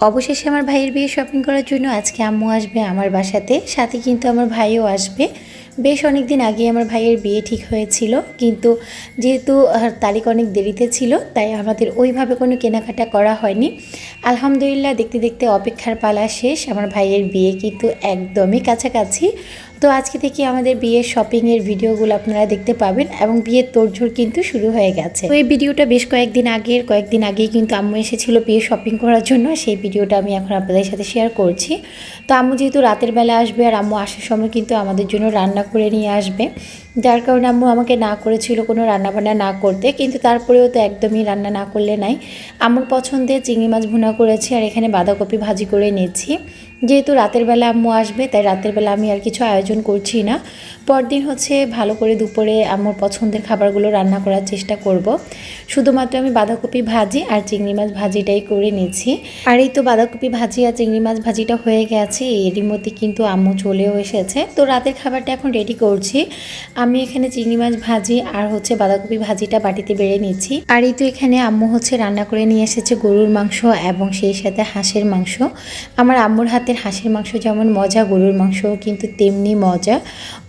অবশেষে আমার ভাইয়ের বিয়ে শপিং করার জন্য আজকে আম্মু আসবে আমার বাসাতে। সাথে কিন্তু আমার ভাইও আসবে। বেশ অনেক দিন আগে আমার ভাইয়ের বিয়ে ঠিক হয়েছিল। কিন্তু যেহেতু তারিখ অনেক দেরিতে ছিল, তাই আমাদের ওইভাবে কোনো কেনাকাটা করা হয়নি। আলহামদুলিল্লাহ, দেখতে দেখতে অপেক্ষার পালা শেষ। আমার ভাইয়ের বিয়ে কিন্তু একদমই কাছাকাছি। তো আজকে থেকে আমাদের বিয়ের শপিংয়ের ভিডিওগুলো আপনারা দেখতে পাবেন এবং বিয়ের তোড়জোড় কিন্তু শুরু হয়ে গেছে। তো এই ভিডিওটা বেশ কয়েকদিন আগের, কয়েকদিন আগেই কিন্তু আম্মু এসেছিল বিয়ে শপিং করার জন্য, সেই ভিডিওটা আমি এখন আপনাদের সাথে শেয়ার করছি। তো আম্মু যেহেতু রাতের বেলা আসবে আর আম্মু আসার সময় কিন্তু আমাদের জন্য রান্না করে নিয়ে আসবে। যার কারণে আম্মু আমাকে না করেছিল কোনো রান্নাবান্না না করতে, কিন্তু তারপরেও তো একদমই রান্না না করলে নাই। আম্মুর পছন্দের চিংড়ি মাছ ভুনা করেছি আর এখানে বাঁধাকপি ভাজি করে নিয়েছি যেহেতু রাতের বেলা আম্মু আসবে, তাই রাতের বেলা আমি আর কিছু আয়োজন করছি না। পরদিন হচ্ছে ভালো করে দুপুরে আম্মুর পছন্দের খাবারগুলো রান্না করার চেষ্টা করব। শুধুমাত্র আমি বাঁধাকপি ভাজি আর চিংড়ি মাছ ভাজিটাই করে নিয়েছি আর এই তো বাঁধাকপি ভাজি আর চিংড়ি মাছ ভাজিটা হয়ে গেছে, এরই মধ্যে কিন্তু আম্মু চলেও এসেছে। তো রাতের খাবারটা এখন রেডি করছি। আমি এখানে চিংড়ি মাছ ভাজি আর হচ্ছে বাঁধাকপি ভাজিটা বাটিতে বেড়ে নিচ্ছি। আর এই তো এখানে আম্মু হচ্ছে রান্না করে নিয়ে এসেছে গরুর মাংস এবং সেই সাথে হাঁসের মাংস। আমার আম্মুর হাতের হাঁসের মাংস যেমন মজা, গরুর মাংস কিন্তু তেমনি মজা।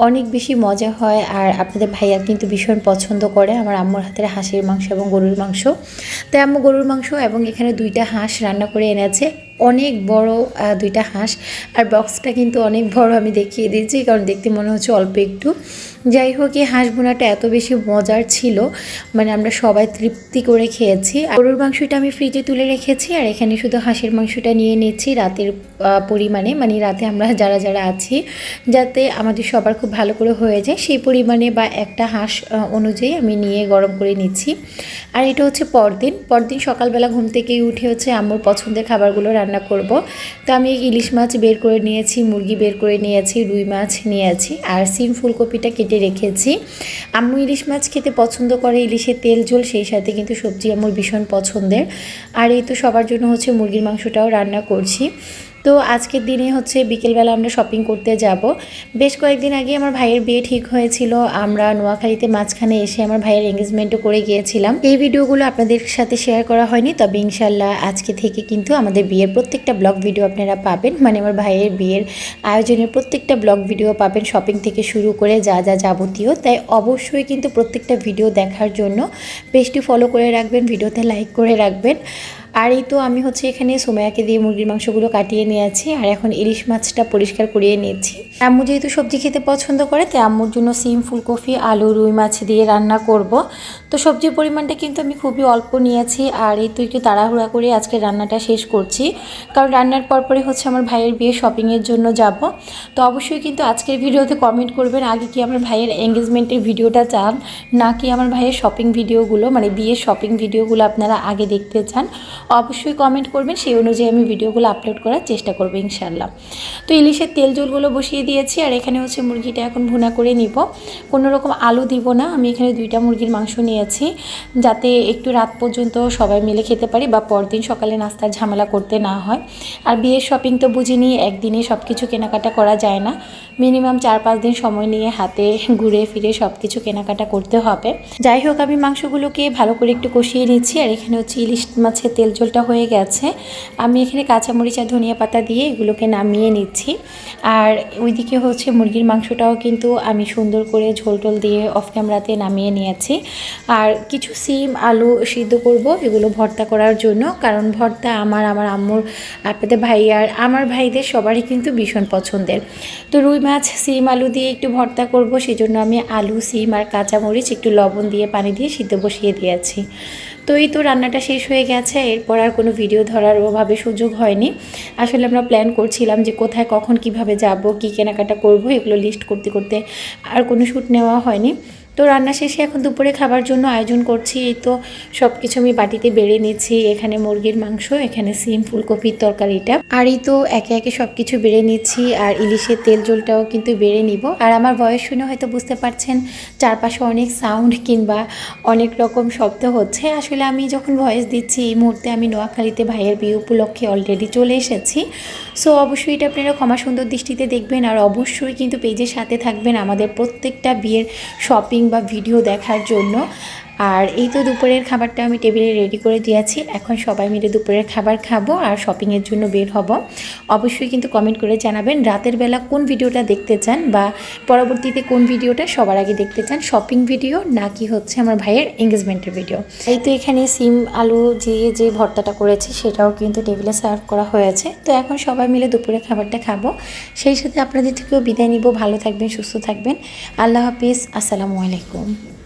অনেক বেশি মজা হয় আর আপনাদের ভাইয়া কিন্তু ভীষণ পছন্দ করে আমার আম্মুর হাতের হাঁসের মাংস এবং গরুর মাংস। তাই আম্মু গরুর মাংস এবং এখানে দুইটা হাঁস রান্না করে এনেছে। অনেক বড় দুইটা হাঁস। আর বক্সটা কিন্তু অনেক বড় আমি দেখিয়ে দিয়েছি, কারণ দেখতে মনে হচ্ছে অল্প একটু। যাই হোক, এই হাঁস বোনাটা এত বেশি মজার ছিল। মানে আমরা সবাই তৃপ্তি করে খেয়েছি। গরুর মাংসটা আমি ফ্রিজে তুলে রেখেছি, আর এখানে শুধু হাঁসের মাংসটা নিয়ে নিচ্ছি রাতের পরিমাণে। মানে রাতে আমরা যারা যারা আছি, যাতে আমাদের সবার খুব ভালো করে হয়ে যায়, সেই পরিমাণে বা একটা হাঁস অনুযায়ী আমি নিয়ে গরম করে নিচ্ছি। আর এটা হচ্ছে পরদিন। পরদিন সকালবেলা ঘুম থেকেই উঠে হচ্ছে আমার পছন্দের খাবারগুলো রান্না করব। তো আমি ইলিশ মাছ বের করে নিয়েছি, মুরগি বের করে নিয়েছি, রুই মাছ নিয়েছি, আর সিম ফুলকপিটা কেটে রেখেছি। আম্মু ইলিশ মাছ খেতে পছন্দ করে, ইলিশের তেল ঝোল, সেই সাথে কিন্তু সবজি আমার ভীষণ পছন্দের। আর এই তো সবার জন্য হচ্ছে মুরগির মাংসটাও রান্না করছি। তো আজকের দিনে হচ্ছে বিকেলবেলা আমরা শপিং করতে যাব। বেশ কয়েকদিন আগে আমার ভাইয়ের বিয়ে ঠিক হয়েছিল। আমরা নোয়াখালীতে মাঝখানে এসে আমার ভাইয়ের এঙ্গেজমেন্টও করে গিয়েছিলাম। এই ভিডিওগুলো আপনাদের সাথে শেয়ার করা হয়নি। তবে ইনশাল্লাহ আজকে থেকে কিন্তু আমাদের বিয়ের প্রত্যেকটা ব্লগ ভিডিও আপনারা পাবেন। মানে আমার ভাইয়ের বিয়ের আয়োজনের প্রত্যেকটা ব্লগ ভিডিও পাবেন শপিং থেকে শুরু করে যা যা যাবতীয়। তাই অবশ্যই কিন্তু প্রত্যেকটা ভিডিও দেখার জন্য পেজটি ফলো করে রাখবেন ভিডিওতে লাইক করে রাখবেন। আর এই তো আমি হচ্ছে এখানে সোমায়াকে দিয়ে মুরগির মাংসগুলো কাটিয়ে নিয়েছি আর এখন ইলিশ মাছটা পরিষ্কার করিয়ে নিয়েছি আম্মু যেহেতু সবজি খেতে পছন্দ করে, তাই আম্মুর জন্য সিম, ফুলকপি, আলু, রুই মাছ দিয়ে রান্না করব। তো সবজির পরিমাণটা কিন্তু আমি খুবই অল্প নিয়েছি, আর এই তো একটু তাড়াহুড়া করে আজকে রান্নাটা শেষ করছি। কারণ রান্নার পরপরই হচ্ছে আমার ভাইয়ের বিয়ে শপিংয়ের জন্য যাব। তো অবশ্যই কিন্তু আজকের ভিডিওতে কমেন্ট করবেন, আগে কি আমার ভাইয়ের এঙ্গেজমেন্টের ভিডিওটা চান, নাকি আমার ভাইয়ের শপিং ভিডিওগুলো মানে বিয়ের শপিং ভিডিওগুলো আপনারা আগে দেখতে চান। অবশ্যই কমেন্ট করবেন, সেই অনুযায়ী আমি ভিডিওগুলো আপলোড করার চেষ্টা করব ইনশাল্লাহ তো ইলিশের তেল জলগুলো বসিয়ে দিয়েছি, আর এখানে হচ্ছে মুরগিটা এখন ভুনা করে নিব। কোনো রকম আলু দিব না, আমি এখানে দুইটা মুরগির মাংস নিয়েছি, যাতে একটু রাত পর্যন্ত সবাই মিলে খেতে পারি বা পরদিন সকালে নাস্তার ঝামেলা করতে না হয়। আর বিয়ের শপিং তো বুঝিনি, একদিনে সব কিছু কেনাকাটা করা যায় না। মিনিমাম চার পাঁচ দিন সময় নিয়ে হাতে ঘুরে ফিরে সব কিছু কেনাকাটা করতে হবে। যাই হোক, আমি মাংসগুলোকে ভালো করে একটু কষিয়ে নিচ্ছি, আর এখানে হচ্ছে ইলিশ মাছের তেল ঝোলটা হয়ে গেছে। আমি এখানে কাঁচামরিচ আর ধনিয়া পাতা দিয়ে এগুলোকে নামিয়ে নিচ্ছি। আর ওইদিকে হচ্ছে মুরগির মাংসটাও কিন্তু আমি সুন্দর করে ঝোল টোল দিয়ে অফ ক্যামেরাতে নামিয়ে নিয়েছি। আর কিছু সিম, আলু সিদ্ধ করব এগুলো ভর্তা করার জন্য। কারণ ভর্তা আমার আমার আম্মুর, আপনাদের ভাই আর আমার ভাইদের সবারই কিন্তু ভীষণ পছন্দের। তো রুই মাছ, সিম, আলু দিয়ে একটু ভর্তা করব। সেই জন্য আমি আলু, সিম আর কাঁচামরিচ একটু লবণ দিয়ে, পানি দিয়ে সিদ্ধ বসিয়ে দিয়েছি। তো এই তো রান্নাটা শেষ হয়ে গেছে, এরপর আর কোনো ভিডিও ধরার ওভাবে সুযোগ হয়নি। আসলে আমরা প্ল্যান করছিলাম যে কোথায়, কখন, কীভাবে যাব, কী কেনাকাটা করব, এগুলো লিস্ট করতে করতে আর কোনো শ্যুট নেওয়া হয়নি। তো রান্না শেষে এখন দুপুরে খাবার জন্য আয়োজন করছি। এই তো সব কিছু আমি বাটিতে বেড়ে নিচ্ছি। এখানে মুরগির মাংস, এখানে সিম, ফুলকপির তরকারিটা আর এই তো একে একে সব কিছু বেড়ে নিচ্ছি আর ইলিশের তেল জলটাও কিন্তু বেড়ে নিব। আর আমার বয়স শুনে হয়তো বুঝতে পারছেন, চারপাশে অনেক সাউন্ড কিংবা অনেক রকম শব্দ হচ্ছে। আসলে আমি যখন ভয়েস দিচ্ছি, এই মুহূর্তে আমি নোয়াখালীতে ভাইয়ের বিয়ে উপলক্ষে অলরেডি চলে এসেছি। সো অবশ্যই এটা আপনারা ক্ষমা সুন্দর দৃষ্টিতে দেখবেন। আর অবশ্যই কিন্তু পেজের সাথে থাকবেন আমাদের প্রত্যেকটা বিয়ের শপিং বা ভিডিও দেখার জন্য আর এই তো দুপুরের খাবারটা আমি টেবিলে রেডি করে দিয়েছি। এখন সবাই মিলে দুপুরের খাবার খাব আর শপিংয়ের জন্য বের হব। অবশ্যই কিন্তু কমেন্ট করে জানাবেন রাতের বেলা কোন ভিডিওটা দেখতে চান বা পরবর্তীতে কোন ভিডিওটা সবার আগে দেখতে চান শপিং ভিডিও নাকি হচ্ছে আমার ভাইয়ের এঙ্গেজমেন্টের ভিডিও এই তো এখানে সিম, আলু দিয়ে যে ভর্তাটা করেছি সেটাও কিন্তু টেবিলে সার্ভ করা হয়েছে। তো এখন সবাই মিলে দুপুরে খাবারটা খাব। সেই সাথে আপনাদের থেকেও বিদায় নিব। ভালো থাকবেন, সুস্থ থাকবেন। আল্লাহ হাফিজ। আসসালামু আলাইকুম।